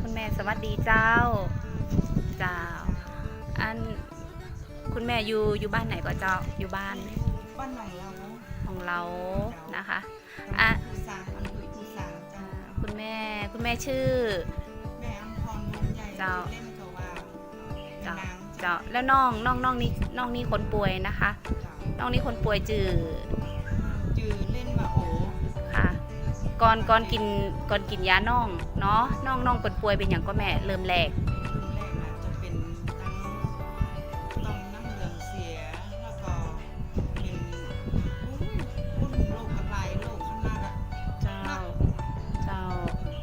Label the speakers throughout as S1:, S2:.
S1: คุณแม่สวัสดีเจ้า เจ้า อันคุณแม่อยู่อยู่บ้านไหนก็เจ้าอยู่บ้าน
S2: บ้านหนองเรา
S1: ของเรานะคะ
S2: อะ
S1: อะ
S2: ผู้สางอำเภอผู้สาง
S1: อ่า
S2: เจ้า
S1: คุณแม่คุณแม่ชื่อ
S2: แม่อัมพรวงใหญ่
S1: เจ้า
S2: เล่นตัวว่า
S1: เจ้า
S2: นาง
S1: เจ้าแล้วน้องน้องน้องนี่น้องนี่คนป่วยนะคะ น้องนี่คนป่วยจือ ก่อนก่อนกินก่อนกินยาน้องเนาะน้องน้องเปิดป่วยเป็นอย่างก็แม่เริ่มแรก
S2: รุ่นแรกนะจะเป็นทั้งต้มน้ำเหลืองเสีย แล้วก็เป็นอุ้ยพุ่นโรคอะไรโรคขนาดอะ
S1: เจ้าเจ้า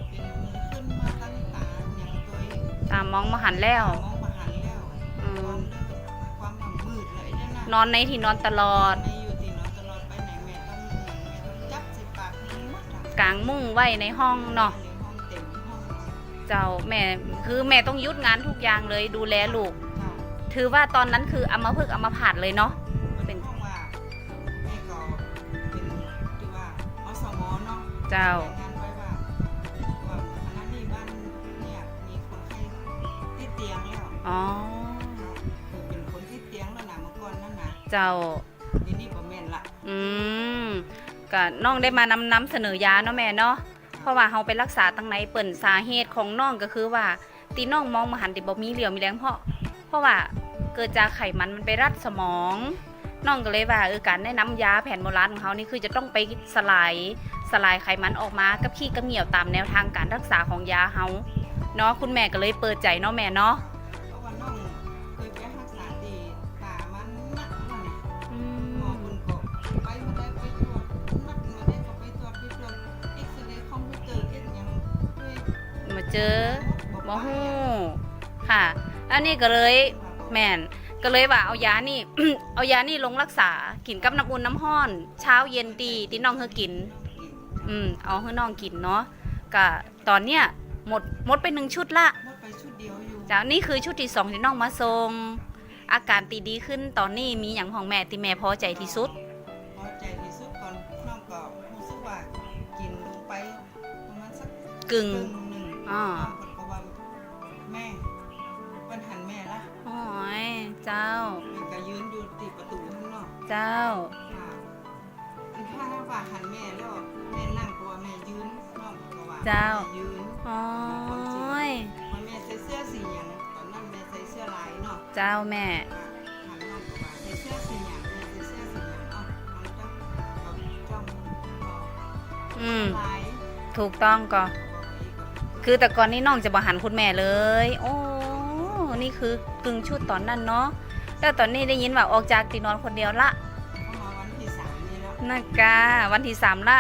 S2: เป็นขึ้นมาตั้งตาอย่างตัวเอง
S1: ตามมองมาหันแล้ว
S2: มองมาหันแล้ว
S1: อื
S2: ความ
S1: ม
S2: เลิกความหมั่นมืดเลยนั่นน่ะ
S1: นอนในที่นอนตลอด
S2: ไม่อยู่ที่นอน ก
S1: ลางมุ้งไว้ในห้องเนาะ
S2: ในห้องเต็มห้อง
S1: เจ้าแม่คือแม่ต้องยุดงานทุกอย่างเลยดูแลลูก
S2: เจ้า
S1: ถือว่าตอนนั้นคืออัมพฤกษ์อัมพาตเลยเนาะ
S2: เป็นห้องว่าแม่ก็เป็นที่ว่าอสมเนาะ
S1: เจ้า
S2: รายงานไว้ว่าว่าคณะนี้บ้านเนี่ยมีคนไข้ที่เตียงแล้ว
S1: อ๋อ
S2: คือเป็นคนที่เตียงแล้วนะเมื่อก่อนนั่นนะ
S1: เจ้า
S2: ทีนี้บ่แม่นละ
S1: อืม ก็น้องได้มานำนำเสนอยาเนาะแม่เนาะเพราะว่าเฮาไปรักษาตั้งไหนเปิ่นสาเหตุของน้องก็คือว่าตีน้องมองมหันติบ่มีเหลียวมีแรงเพราะเพราะว่าเกิดจากไขมันมันไปรัดสมองน้องก็เลยว่าเออการแนะนำยาแผนโบราณของเขานี่คือจะต้องไปสลายสลายไขมันออกมากับขี้กับเหนียวตามแนวทางการรักษาของยาเฮาเนาะคุณแม่ก็เลยเปิดใจเนาะแม่เนาะ
S2: เจอ
S1: บ่ฮู้ค่ะ อันนี้ก็เลยแม่นก็เลยว่าเอายานี่ เอายานี่ลงรักษากินกับน้ำอุ่นน้ำห้อน เช้าเย็นตีที่น้องเฮากิน อืมเอาให้น้องกินเนาะก็ตอนเนี้ยหมดหมดไปหนึ่งชุดละ
S2: หมดไปชุดเดียวอยู่
S1: จากนี่คือชุดที่สองที่น้องมาทรงอาการตีดีขึ้นตอนนี้มีอย่างของแม่ที่แม่พอใจที่สุด
S2: พอใจที่สุดก่อนน้องก็รู้สึกว่ากินลงไปประมาณสัก
S1: กึ่ง
S2: ครึ่งหนึ่ง
S1: อ่า
S2: น้องก็ว่าแม่ปัญหันแม่ละ
S1: โอ้ยเจ้า
S2: แม่ก็ยืนอยู่ติดประตูข้างนอก
S1: เจ้า
S2: ค่ะถ้าว่าหันแม่แล้วแม่นั่งตัวแม่ยืนน้องก็ว่า
S1: เจ้า
S2: แม่ยืน
S1: โอ้ย
S2: มันแม่ใส่เสื้อสีอย่างตอนนั้นแม่ใส่เสื้อลายเนาะ
S1: เจ้าแม่
S2: หันน้องก็ว่าใส่เสื้อสีอย่างแม่ใส่เสื้อสีอย่างเอ้ามันจ้องก็จ้องก็
S1: อืม
S2: ลาย
S1: ถูกต้องก็ คือแต่ก่อนนี้น้องจะบหันคุณแม่เลย โอ้นี่คือกึ่งชุดตอนนั้นเนาะแล้วตอนนี้ได้ยินว่าออกจากตีนอนคนเดียวละ
S2: เข้ามาวันที่สามนี่แล้ว
S1: นากาวันที่สามละ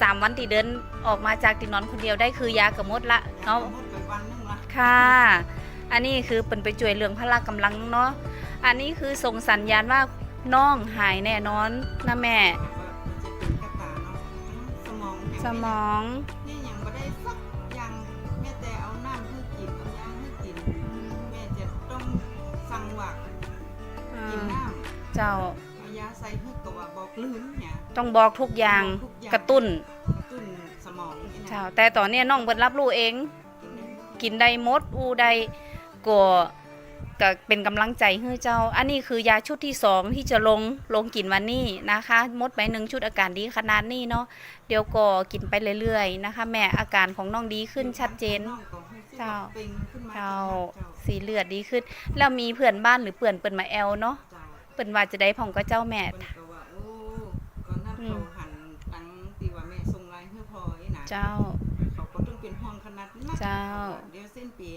S1: สามวันที่เดินออกมาจากตีนอนคนเดียวได้คือยากระมดละเนาะ
S2: หมดไปวันนึงละ
S1: ค่ะ อันนี้คือเป็นไปช่วยเรื่องพละกำลังเนาะอันนี้คือส่งสัญญาณว่าน้องหายแน่นอนนะแม่
S2: ว่ามันจะเป็นกระตาเนาะสมอง
S1: สมอง
S2: นี่ยังไม่ได้สัก
S1: เจ้าำ
S2: เอายาใส่ให้กับว่าบอกลื่นเนี่ย
S1: ต้องบอกทุกอย่างกระตุ้น
S2: กระตุ้นสมองนี่นะ
S1: เจ้า แต่ตอนเนี้ยน้องเพิ่นรับรู้เอง
S2: กินได้
S1: กินได้หมดอูได้ก็ก็เป็นกำลังใจให้เจ้า อันนี้คือยาชุดที่สองที่จะลงลงกินวันนี้นะคะหมดไปหนึ่งชุดอาการดีขนาดนี้เนาะเดี๋ยวก็กินไปเรื่อยๆนะคะ แม่อาการของน้องดีขึ้นชัดเจน
S2: องก็ให้
S1: เจ้า
S2: ป็นขึ้นมา
S1: เจ้า
S2: เจ้า
S1: สีเลือดดีขึ้น แล้วมีเพื่อนบ้านหรือเพื่อนเปิ่นมาแอลเนาะ
S2: เจ้า
S1: เปิ่นว่าจะได้พ่องก็เจ้าแม่
S2: เพิ่นก็ว่าโอ้ก่อนนั้น
S1: อื
S2: เขา
S1: ม
S2: หันตังตีว่าแม่ส่งไลน์ให้พอไอ้นะ
S1: เจ้า
S2: เขาก็ต้องเป็นห้องขนาดนั้น
S1: เจ้า
S2: เดี๋ยวสิ้นปี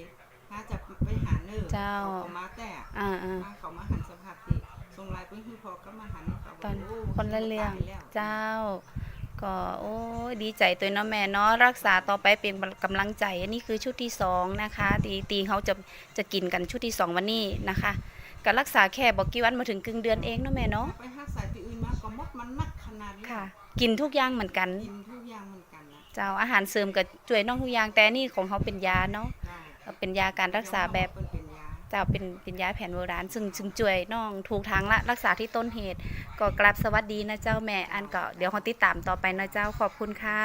S2: ถ้าจะไปหาเนอร์
S1: เจ้า
S2: เขามาแต่
S1: อ่าอ่า
S2: มาเขามาหันสภาพที่ส่งไลน์ไปให้พอก็มาหันเขา
S1: ตอน
S2: โอ้
S1: คนละเรื่อง
S2: ตายแล้ว
S1: เจ้า ก็โอ้ยดีใจตัวเนาะแม่เนาะรักษาต่อไปเป็นกำลังใจ อันนี้คือชุดที่สองนะคะตีตีเขาจะจะกินกันชุดที่สองวันนี้นะคะ การรักษาแค่บอกกี่วันมาถึงครึ่งเดือนเองเนาะแม่เนาะ
S2: ไปหาสายที่อื่นมาก็มดมันนักขนาดนี้
S1: ค่ะ กินทุกอย่างเหมือนกัน
S2: กินทุกอย่างเหมือนกันนะ
S1: เจ้าอาหารเสริมกับช่วยน้องทุกอย่างแต่นี่ของเขาเป็นยาเนาะ
S2: ได้
S1: เป็นยาการรักษาแบบ
S2: เป็นเป็นยา
S1: เจ้าเป็นเป็นยาแผนโบราณซึ่งซึ่งช่วยน้องถูกทางละรักษาที่ต้นเหตุ ก็กราบสวัสดีนะเจ้าแม่อันก็เดี๋ยวเขาติดตามต่อไปนะเจ้าขอบคุณค่ะ